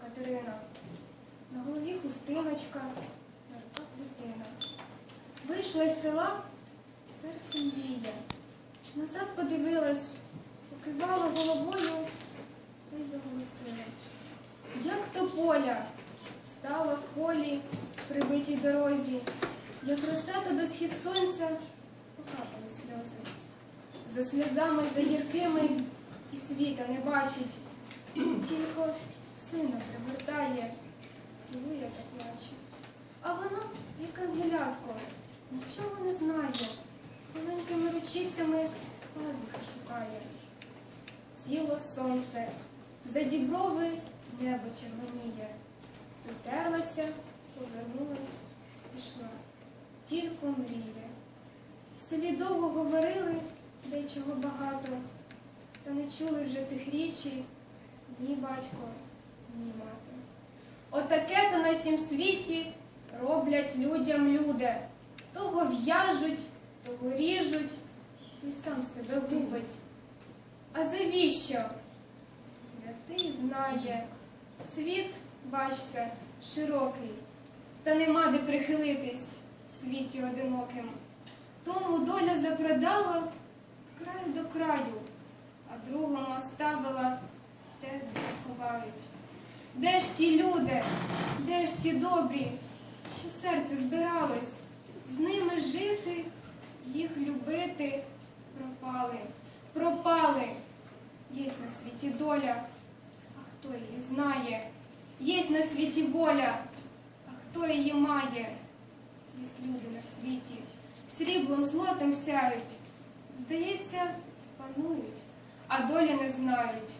Катерина. На голові хустиночка, на руках дитина. Вийшла із села, серце мріє. Назад подивилась, покивала головою та й заголосила. Як то поля стала в полі при битій дорозі, як росята до схід сонця покапали сльози. За сльозами за гіркими і світа не бачить, тільки сина привертає, цілує та плаче. А воно, як ангелятко, нічого не знає, маленькими ручицями пазухи шукає. Сіло сонце, за діброви небо червоніє. Притерлася, повернулась, пішла, тільки мріє. В селі довго говорили, дечого багато, та не чули вже тих річі ні батько, ні мати. Отаке то на сім світі роблять людям люди. Того в'яжуть, того ріжуть, той сам себе губить. А завіщо? Святий знає, світ, бачте, широкий, та нема де прихилитись в світі одиноким. Тому доля запрадала від краю до краю, а другому оставила те. Де ж ті люди, де ж ті добрі, що серце збиралось, з ними жити, їх любити, пропали, пропали. Єсть на світі доля, а хто її знає? Єсть на світі воля, а хто її має? Єсть люди на світі, сріблом, злотом сяють. Здається, панують, а долі не знають.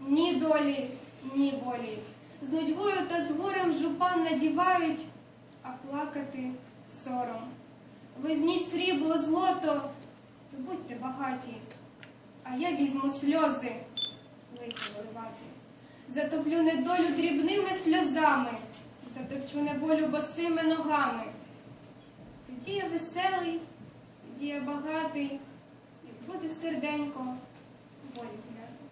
Ні долі, ні волі. З нудьгою та з горем жупан надівають, а плакати сором. Візьміть срібло, злото, то будьте багаті, а я візьму сльози лихо виливати. Затоплю недолю дрібними сльозами, затопчу неволю босими ногами. Тоді я веселий, тоді я багатий, і буде серденько волі гуляти.